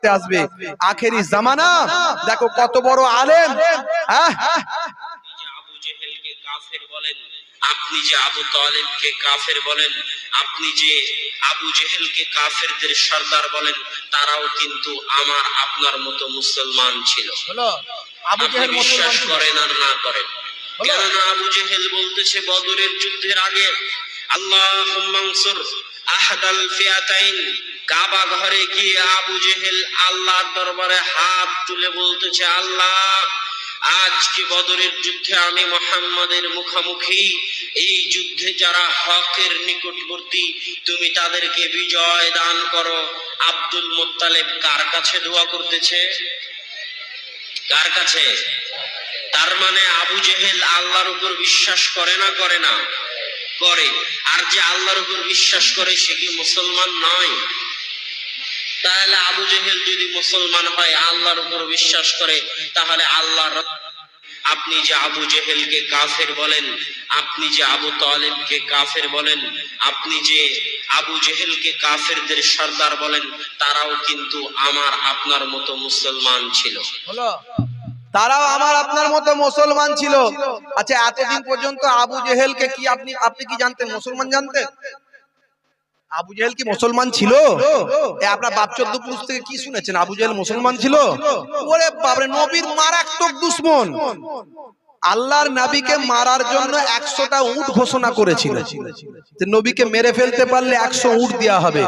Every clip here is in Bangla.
করতে আসবে। আখেরি জামানা। দেখো কত বড় আলেম। হ্যাঁ? আবু জেহেলকে কাফের আপনি যে আবু তালেবকে কাফের বলেন আপনি যে আবু জেহেলকে কাফেরদের সর্দার বলেন তারাও কিন্তু আমার আপনার মতো মুসলমান ছিল। আপনি বিশ্বাস করেন আর না করেন। কেননা আবু জেহেল বলতেছে বদরের যুদ্ধের আগে কাবা ঘরে গিয়ে আবু জেহেল দরবারে হাত তুলে বলতেছে, আল্লাহ, আজকে বদরের যুদ্ধে আমি মোহাম্মদের মুখামুখি। এই যুদ্ধে যারা হকের নিকটবর্তী, তুমি তাদেরকে বিজয় দান করো। আব্দুল মোত্তালেব কার কাছে দোয়া করতেছে? কার কাছে? তার মানে আবু জেহেল আল্লাহর উপর বিশ্বাস করে না করে না। করে আর যে আল্লাহর উপর বিশ্বাস করে সে কি মুসলমান নয়? তাহলে আবু জেহেল যদি মুসলমান হয়, আল্লাহর উপর বিশ্বাস করে, তাহলে আল্লাহর আপনি যে আবু জেহেলকে কাফের বলেন, আপনি যে আবু তালেবকে কাফের বলেন, আপনি যে আবু জেহেলকে কাফেরদের সর্দার বলেন, তারাও কিন্তু আমার, আপনার মতো মুসলমান ছিল। তারাও আমার আপনার মতো মুসলমান ছিল। আচ্ছা এতদিন পর্যন্ত আবু জেহেলকে কি আপনি আপনি কি জানতেন, মুসলমান জানতেন? আবু জেহেল কি মুসলমান ছিল? আপনার বাপ চোদ্দ পুরুষ থেকে কি শুনেছেন? আবু জেহেল মুসলমান ছিল? ওরে বাবরে নবীর মারাত্মক দুশ্মন। আল্লাহর নাবিকে মারার জন্য একশোটা উট ঘোষণা করেছিল নবীকে মেরে ফেলতে পারলে একশো উট দেওয়া হবে।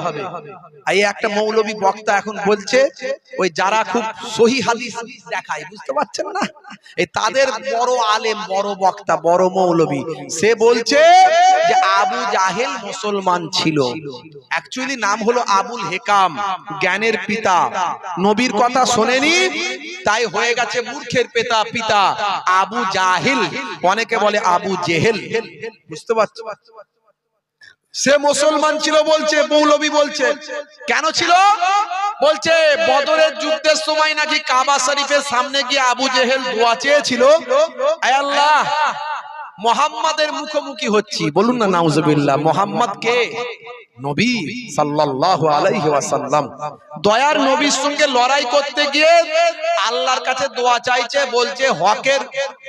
এই একটা মৌলবী বক্তা এখন বলছে, ওই যারা খুব সহি হাদিস দেখায়, বুঝতে পারছেন না? এই তাদের বড় আলেম, বড় বক্তা, বড় মৌলবী। সে বলছে যে আবু জাহেল মুসলমান ছিল। অ্যাকচুয়ালি নাম হলো আবুল হেকাম, জ্ঞানের পিতা। নবীর কথা শোনেনি, তাই হয়ে গেছে মূর্খের পিতা পিতা। আবু জাহিল অনেকে বলে আবু জেহেল। বুঝতে পারছ? সে মুসলমান ছিল বলছে, মৌলবি বলছে। কেন ছিল? বলছে, বদরের যুদ্ধের সময় নাকি কাবা শরীফের সামনে গিয়ে আবু জেহেল দোয়া চেয়েছিল। আল্লাহ মোহাম্মদের মুখোমুখি হচ্ছি। বলুন না, নাউজুবিল্লাহ মোহাম্মদ কে নবী সাল্লাল্লাহু আলাইহি ওয়াসাল্লাম, দয়ার নবীর সঙ্গে লড়াই করতে গিয়ে আল্লাহর কাছে দোয়া চাইছে, বলছে, হকের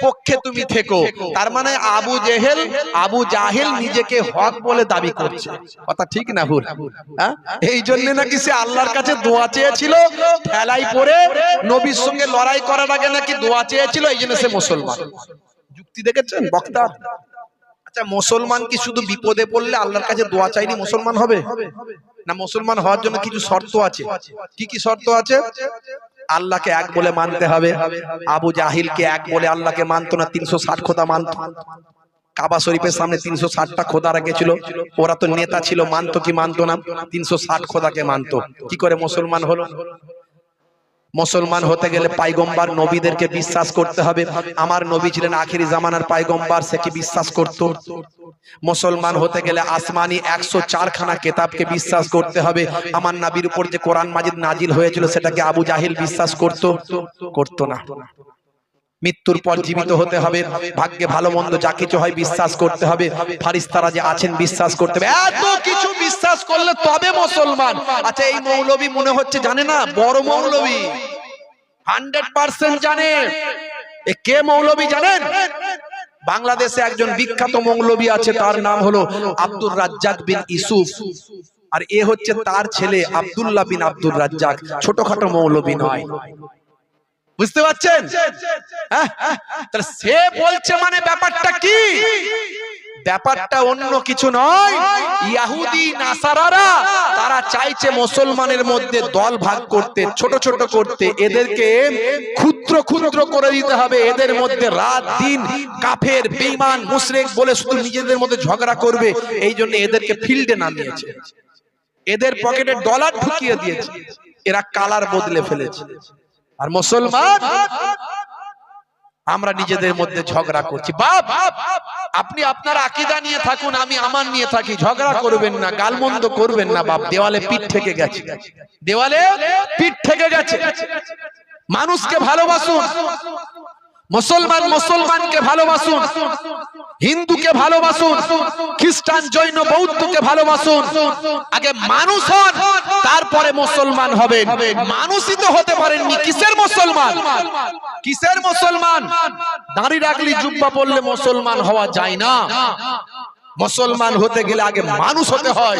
পক্ষে তুমি থেকো। তার মানে আবু জেহেল, আবু জাহেল নিজেকে হক বলে দাবি করছে। কথা ঠিক না ভুল? হ্যাঁ? এই জন্য নাকি সে আল্লাহর কাছে দোয়া চেয়েছিল ঠেলাই পড়ে নবীর সঙ্গে লড়াই করার আগে নাকি দোয়া চেয়েছিল, এই জন্য সে মুসলমান। যুক্তি দেখেছেন? বক্তা? আচ্ছা মুসলমান কি শুধু বিপদে পড়লে আল্লাহর কাছে দোয়া চাইনি মুসলমান হবে? না, মুসলমান হওয়ার জন্য কিছু শর্ত আছে। কি কি শর্ত আছে? আল্লাহকে এক বলে মানতে হবে। আবু জাহিলকে এক বলে আল্লাহকে মানতো না, তিনশো ষাট খোদা মানতো। কাবা শরীফের সামনে তিনশো ষাটটা খোদা রেখেছিল। ওরা তো নেতা ছিল, মানতো কি মানতো না? তিনশো ষাট খোদাকে মানতো। কি করে মুসলমান হলো? মুসলমান হতে গেলে পাইগম্বার নবীদেরকে বিশ্বাস করতে হবে। আমার নবী ছিলেন আখিরি জামানার পাইগম্বার, সে কি বিশ্বাস করত? মুসলমান হতে গেলে আসমানি একশো চারখানা কেতাবকে বিশ্বাস করতে হবে। আমার নাবির উপর যে কোরআন মাজিদ নাজিল হয়েছিল, সেটাকে আবু জাহিল বিশ্বাস করত? করতো না। মৃত্যুর পর জীবিত হতে হবে ভাগ্যে ভালো মন্দ যা কিছু হয় বিশ্বাস করতে হবে। ফারিস্তারা যে আছেন বিশ্বাস করতে হবে। এত কিছু বিশ্বাস করলে তবে মুসলমান। আচ্ছা এই মৌলবী মনে হচ্ছে জানে না? বড় মৌলবী। হান্ড্রেড পার্সেন্ট জানে। এ কে মৌলবী জানেন? বাংলাদেশে একজন বিখ্যাত মৌলবী আছে তার নাম হলো আব্দুর রাজ্জাক বিন ইসুফ আর এ হচ্ছে তার ছেলে আব্দুল্লাহ বিন আব্দুর রাজ্জাক। ছোটখাটো মৌলবী নয়। বুঝতে পারছেন? হ্যাঁ? তাহলে সে বলছে মানে ব্যাপারটা কি? ব্যাপারটা অন্য কিছু নয়। ইয়াহুদি, নাসারারা, তারা চাইছে মুসলমানের মধ্যে দল ভাগ করতে, ছোট ছোট করতে। এদেরকে ক্ষুদ্র ক্ষুদ্র করে দিতে হবে। এদের মধ্যে রাত, দিন কাফের, বেঈমান, মুশরিক বলে শুধু নিজেদের মধ্যে ঝগড়া করবে। এই জন্য এদেরকে ফিল্ডে নামিয়েছে। এদের পকেটে ডলার ঢুকিয়ে দিয়েছে। এরা কালার বদলে ফেলেছে। আর মুসলমান আমরা নিজেদের মধ্যে ঝগড়া করছি। বাপ আপনি আপনার আকিদা নিয়ে থাকুন আমি আমার নিয়ে থাকি। ঝগড়া করবেন না গালমন্দ করবেন না বাপ। দেওয়ালে পিঠ থেকে গেছে। দেওয়ালে পিঠ থেকে গেছে। মানুষকে ভালোবাসুন। মুসলমান মুসলমানকে ভালোবাসুন। হিন্দুকে ভালোবাসুন, খ্রিস্টান, জৈন, বৌদ্ধকে ভালোবাসুন। আগে মানুষ হন, তারপরে মুসলমান হবেন। মানুষই তো হতে পারেননি, কিসের মুসলমান? কিসের মুসলমান? দাঁড়ি রাখলি, জুব্বা পড়লে মুসলমান হওয়া যায় না। মুসলমান হতে গেলে আগে মানুষ হতে হয়।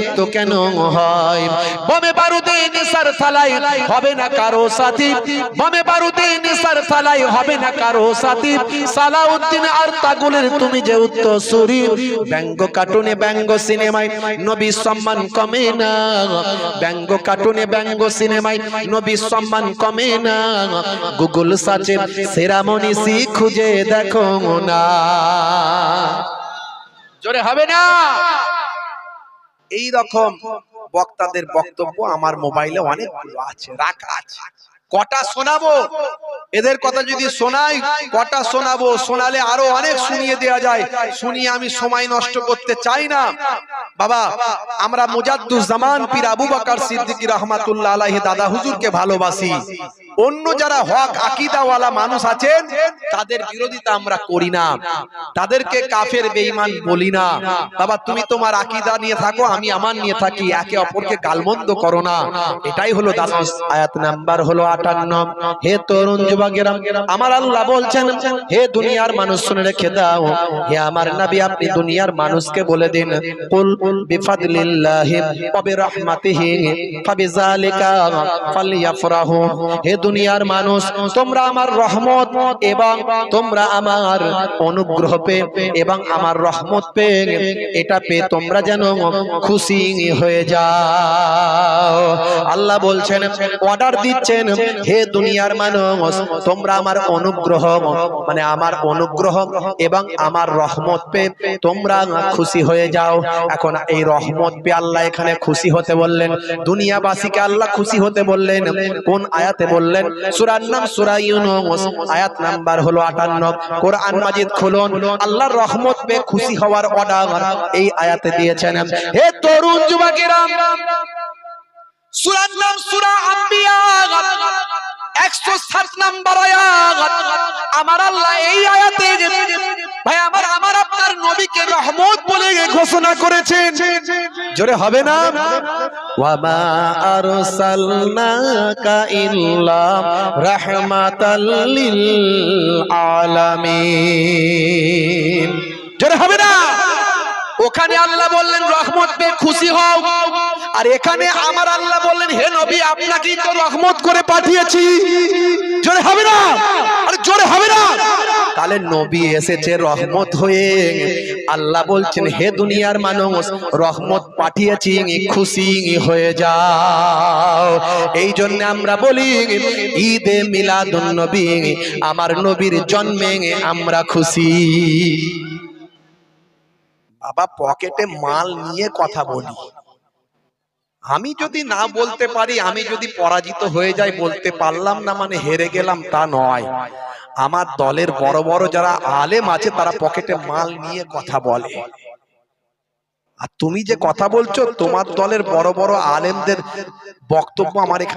লিপ্ত কেন হয়? বমে বারুদে নেশার থালাই হবে না কারও সাথী। বমে বারুদে নেশার থালাই হবে না কারও সাথী। সালাউদ্দিন আর তাগুলের তুমি যে উত্তরসূরি। ব্যঙ্গ কার্টুনে ব্যঙ্গ সিনেমায় নবী সম্মান কমে না। ব্যঙ্গ কার্টুনে ব্যঙ্গ সিনেমায় নবী সম্মান কমে না। গুগল সার্চে সেরা মনীষী খুঁজে দেখো না। জোরে হবে না? এই রকম বক্তাদের বক্তব্য আমার মোবাইলে অনেকগুলো আছে, রাখা আছে। কটা শোনাবো? এদের কথা যদি শোনাই, কটা শোনাবো? শোনালে আরও অনেক শুনিয়ে দেওয়া যায়। শুনিয়ে আমি সময় নষ্ট করতে চাই না। বাবা, আমরা মুজাদ্দুজ্জামান পীর আবু বকর সিদ্দিকী রহমাতুল্লাহ আলাইহি দাদা হুজুরকে ভালোবাসি। অন্য যারা হক আকীদাওয়ালা মানুষ আছেন, তাদের বিরোধিতা আমরা করি না। তাদেরকে কাফের, বেঈমান বলি না। বাবা, তুমি তোমার আকীদা নিয়ে থাকো, আমি আমার নিয়ে থাকি। একে অপরকে গালমন্দ করো না। এটাই হলো দাস আয়াত নাম্বার হলো 58 হে তরুণ যুবকেরা, আমার আল্লাহ বলছেন, হে দুনিয়ার মানুষ শুনে রেখে দাও। হে আমার নবী, আপনি দুনিয়ার মানুষকে বলে দিন। কুল বিফাদলিল্লাহি ওয়া বিরহমাতিহি ফাবিযালিকা হে দুনিয়ার মানুষ, তোমরা আমার রহমত এবং তোমরা আমার অনুগ্রহ পে এবং আমার রহমত পে এটা পে তোমরা যেন খুশি হয়ে যাও। আল্লাহ বলছেন অর্ডার দিচ্ছেন, হে দুনিয়ার মানুষ, তোমরা আমার অনুগ্রহ মানে আমার অনুগ্রহ এবং আমার রহমত পে তোমরা খুশি হয়ে যাও। এখন এই রহমত পে আল্লাহ এখানে খুশি হতে বললেন, দুনিয়াবাসীকে আল্লাহ খুশি হতে বললেন, কোন আয়াতে বললেন সূরার নাম সূরা ইউনুস, আয়াত নাম্বার হলো 58 কোরআন মাজিদ খুলুন, আল্লাহর রহমত পে খুশি হওয়ার অর্ডার এই আয়াতে দিয়েছেন। হে তরুণ যুবকেরা, সূরার নাম সূরা আম্বিয়া। 107 নাম্বার আয়াত। আমার আল্লাহ এই আয়াতে ভাই আমার আমার আপনার নবীকে রহমত বলে ঘোষণা করেছেন। জোরে হবে না? ওয়ামা আরসালনাকা ইল্লা রাহমাতাল লিল আলামিন। জোরে হবে না? ওখানে আল্লাহ বললেন, রহমত পেয়ে খুশি হও। আর এখানে আমার আল্লাহ বললেন, হে নবী, আপনাকেই তো রহমত করে পাঠিয়েছি। জোরে হবে না? আরে জোরে হবে না? তাহলে নবী এসেছে রহমত হয়ে। আল্লাহ বলছেন, হে দুনিয়ার মানুষ, রহমত পাঠিয়েছি, খুশি হয়ে যাও। এই জন্য আমরা বলি, ঈদে মিলাদুন নবী, আমার নবীর জন্মে আমরা খুশি। বাবা, পকেটে মাল নিয়ে কথা বলি। আমি যদি না বলতে পারি, আমি যদি পরাজিত হয়ে যাই, বলতে পারলাম না মানে হেরে গেলাম, তা নয়। আমার দলের বড় বড় যারা আলেম আছে, তারা পকেটে মাল নিয়ে কথা বলে। আর তুমি যে কথা বলছো, তোমার দলের বড় বড় আলেমদের বক্তব্য আমার